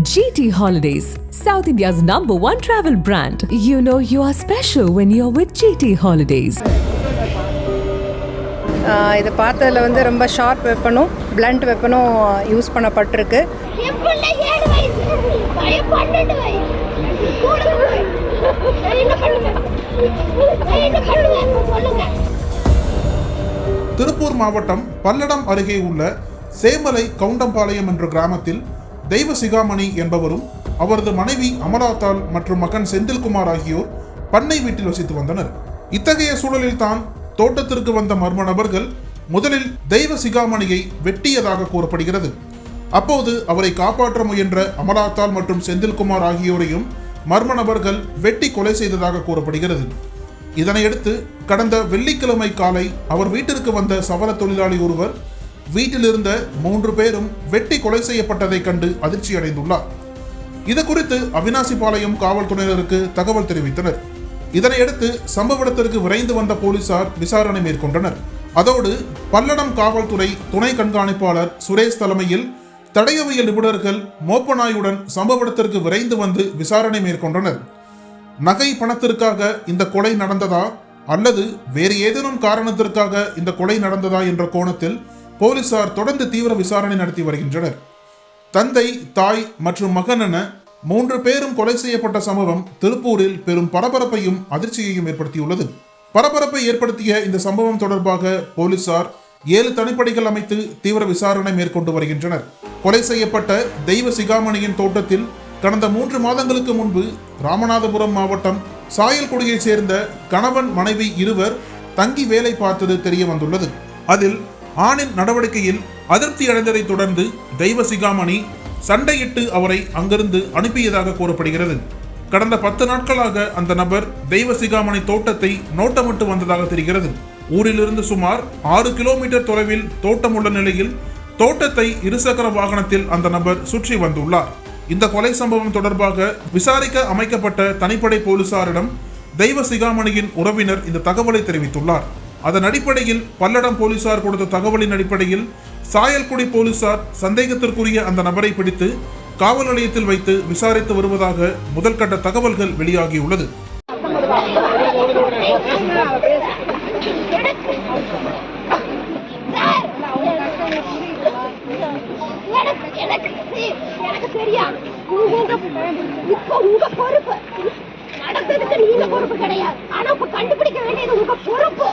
GT Holidays, South India's number one travel brand. You know you are special when you're with GT Holidays. இதை பார்த்ததுல வந்து ரொம்ப sharp வெப்பனும் blunt வெப்பனும் use பண்ணப்பட்டிருக்கு திருப்பூர் மாவட்டம் பல்லடம் அருகே உள்ள சேமலை கவுண்டம்பாளையம் என்ற கிராமத்தில் தெய்வ சிகாமணி என்பவரும் அவரது மனைவி அமலாத்தாள் மற்றும் மகன் செந்தில்குமார் ஆகியோர் பண்ணை வீட்டில் வசித்து வந்தனர். இத்தகைய சூழலில் தான் தோட்டத்திற்கு வந்த மர்ம நபர்கள் முதலில் தெய்வ சிகாமணியை வெட்டியதாக கூறப்படுகிறது. அப்போது அவரை காப்பாற்ற முயன்ற அமலாத்தாள் மற்றும் செந்தில்குமார் ஆகியோரையும் மர்ம நபர்கள் வெட்டி கொலை செய்ததாக கூறப்படுகிறது. இதனையடுத்து கடந்த வெள்ளிக்கிழமை காலை அவர் வீட்டிற்கு வந்த சவர தொழிலாளி ஒருவர் வீட்டில் இருந்த மூன்று பேரும் வெட்டி கொலை செய்யப்பட்டதைக் கண்டு அதிர்ச்சி அடைந்துள்ளார் இது குறித்து அவினாசிபாளையம் காவல்துறையினருக்கு தகவல் தெரிவித்தனர். இதனையடுத்து சம்பவ இடத்திற்கு விரைந்து வந்த போலீசார் விசாரணை மேற்கொண்டனர். அதோடு பல்லடம் காவல்துறை துணை கண்காணிப்பாளர் சுரேஷ் தலைமையில் தடயவியல் நிபுணர்கள் மோப்பநாயுடன் சம்பவ இடத்திற்கு விரைந்து வந்து விசாரணை மேற்கொண்டனர். நகை பணத்திற்காக இந்த கொலை நடந்ததா அல்லது வேறு ஏதேனும் காரணத்திற்காக இந்த கொலை நடந்ததா என்ற கோணத்தில் போலீசார் தொடர்ந்து தீவிர விசாரணை நடத்தி வருகின்றனர். தந்தை தாய் மற்றும் மகன் என மூன்று பேரும் கொலை செய்யப்பட்ட சம்பவம் திருப்பூரில் பெரும் பரபரப்பையும் அதிர்ச்சியையும் ஏற்படுத்தியுள்ளது. பரபரப்பை ஏற்படுத்திய இந்த சம்பவம் தொடர்பாக போலீசார் ஏழு தனிப்படைகள் அமைத்து தீவிர விசாரணை மேற்கொண்டு வருகின்றனர். கொலை செய்யப்பட்ட தெய்வ சிகாமணியின் தோட்டத்தில் கடந்த மூன்று மாதங்களுக்கு முன்பு ராமநாதபுரம் மாவட்டம் சாயல்குடியைச் சேர்ந்த கணவன் மனைவி இருவர் தங்கி வேலை பார்த்தது தெரிய வந்துள்ளது அதில் ஆணின் நடவடிக்கையில் அதிருப்தி அடைந்ததைத் தொடர்ந்து தெய்வ சிகாமணி சண்டையிட்டு அவரை அங்கிருந்து அனுப்பியதாக கூறப்படுகிறது. கடந்த பத்து நாட்களாக அந்த நபர் தெய்வ சிகாமணி தோட்டத்தை நோட்டமிட்டு வந்ததாக தெரிகிறது. ஊரிலிருந்து சுமார் ஆறு கிலோமீட்டர் தொலைவில் தோட்டம் உள்ள நிலையில் தோட்டத்தை இருசக்கர வாகனத்தில் அந்த நபர் சுற்றி வந்துள்ளார். இந்த கொலை சம்பவம் தொடர்பாக விசாரிக்க அமைக்கப்பட்ட தனிப்படை போலீசாரிடம் தெய்வ சிகாமணியின் உறவினர் இந்த தகவலை தெரிவித்துள்ளார். அதன் அடிப்படையில் பல்லடம் போலீசார் கொடுத்த தகவலின் அடிப்படையில் சாயல்குடி போலீசார் சந்தேகத்திற்குரிய அந்த நபரை பிடித்து காவல் நிலையத்தில் வைத்து விசாரித்து வருவதாக முதல்கட்ட தகவல்கள் வெளியாகியுள்ளது. எனக்கு தெரியாது உங்க பொறுப்பு. நடந்ததுக்கு நீங்க பொறுப்பு கிடையாது. இப்ப கண்டுபிடிக்க வேண்டியது உங்க பொறுப்பு.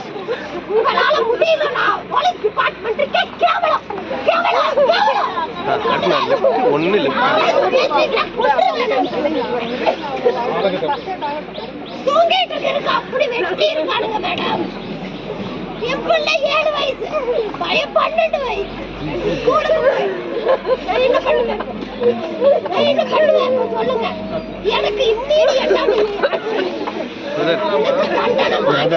உங்களால முடியலன்னா போலீஸ் டிபார்ட்மெண்ட்டுக்கே கேவலம். கேவலம் கேவலம். ஒண்ணும் இல்ல. தூங்கிட்டு இருக்கு அப்படி வெட்டி இருக்கானுங்க மேடம். என் பிள்ளை ஏழு வயசு? பையன் பன்னெண்டு வயசு. என்ன பண்ணுவேன்? என்ன பண்ணுவேன்? சொல்லுங்க. எனக்கு நான் என்ன பண்ணுவேன் குடிக்கணும் குடிக்கலைன்னா உங்க டிபார்ட்மெண்ட்டுக்கே கேவலம் சொல்லுவீங்க எனக்கு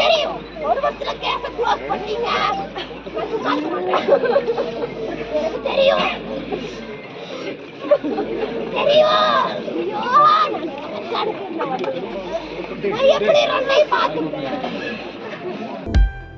தெரியும். ஒரு வருஷத்துல கேஸ க்ளோஸ் பண்ணீங்க. எனக்கு தெரியும். தெரியும். எப்படி ரெண்டையும் பார்த்து